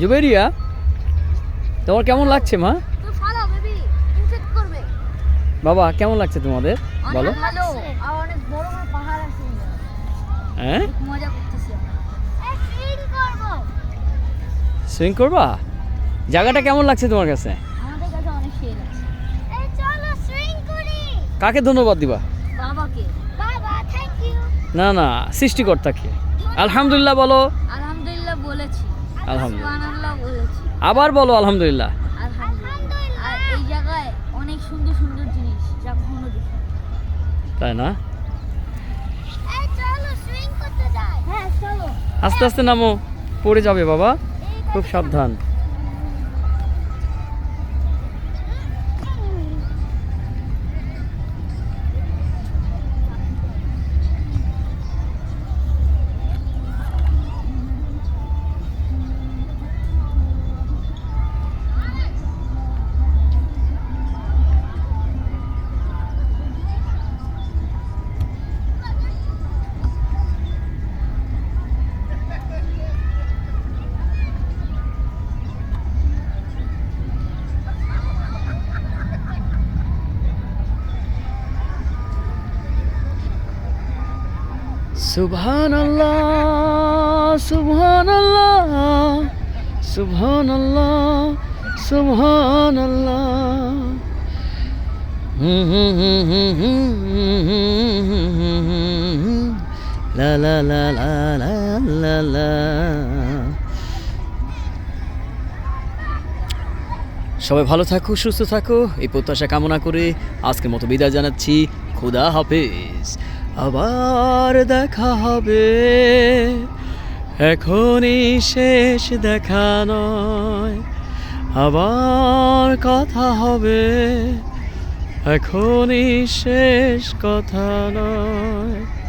জুবেরিয়া তোমার কেমন লাগছে মা? বেবি কেমন লাগছে তোমাদের? বলো। আছে। হ্যাঁ? সুইং করবা। জায়গাটা কেমন লাগছে তোমার কাছে? সেই সুইং কাকে ধন্যবাদ দিবা? না না সৃষ্টিকর্তাকে। আলহামদুলিল্লাহ বলো। আলহামদুলিল্লাহ বলেছি। আলহামদুলিল্লাহ। আবার বলো আলহামদুলিল্লাহ। আলহামদুলিল্লাহ। এই জায়গায় অনেক সুন্দর সুন্দর জিনিস যা কখনো তাই না? এই চলো সুইং করতে যাই। হ্যাঁ চলো। আস্তে আস্তে নামো পড়ে যাবে বাবা। খুব সাবধান। আল্লাহ আল্লাহ সবাই ভালো থাকো, সুস্থ থাকো। এই প্রত্যাশা কামনা করে আজকের মতো বিদায় জানাচ্ছি। খুদা হাফেজ। আবার দেখা হবে। এখনই শেষ দেখা নয়। আবার কথা হবে। এখনই শেষ কথা নয়।